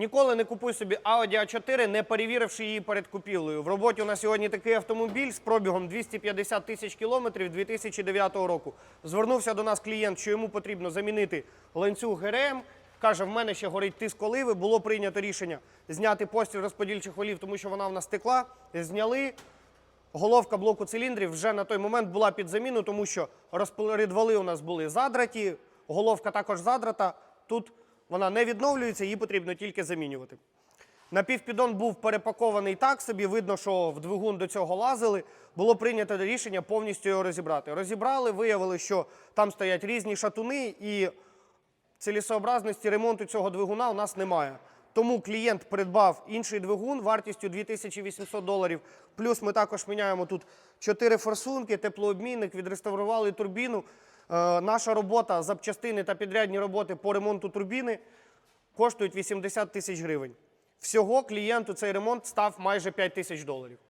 Ніколи не купуй собі Audi A4, не перевіривши її перед купівлею. В роботі у нас сьогодні такий автомобіль з пробігом 250 тисяч кілометрів 2009 року. Звернувся до нас клієнт, що йому потрібно замінити ланцюг ГРМ. Каже, в мене ще горить тиск оливи. Було прийнято рішення зняти постіль розподільчих олів, тому що вона в нас текла. Зняли. Головка блоку циліндрів вже на той момент була під заміну, тому що розпорядвали у нас були задраті, головка також задрата. Тут вона не відновлюється, її потрібно тільки замінювати. Напівпідон був перепакований так собі, видно, що в двигун до цього лазили. Було прийнято рішення повністю його розібрати. Розібрали, виявили, що там стоять різні шатуни, і цілісообразності ремонту цього двигуна у нас немає. Тому клієнт придбав інший двигун вартістю 2800 доларів. Плюс ми також міняємо тут 4 форсунки, теплообмінник, відреставрували турбіну. Е, наша робота, запчастини та підрядні роботи по ремонту турбіни коштують 80 тисяч гривень. Всього клієнту цей ремонт став майже 5 тисяч доларів.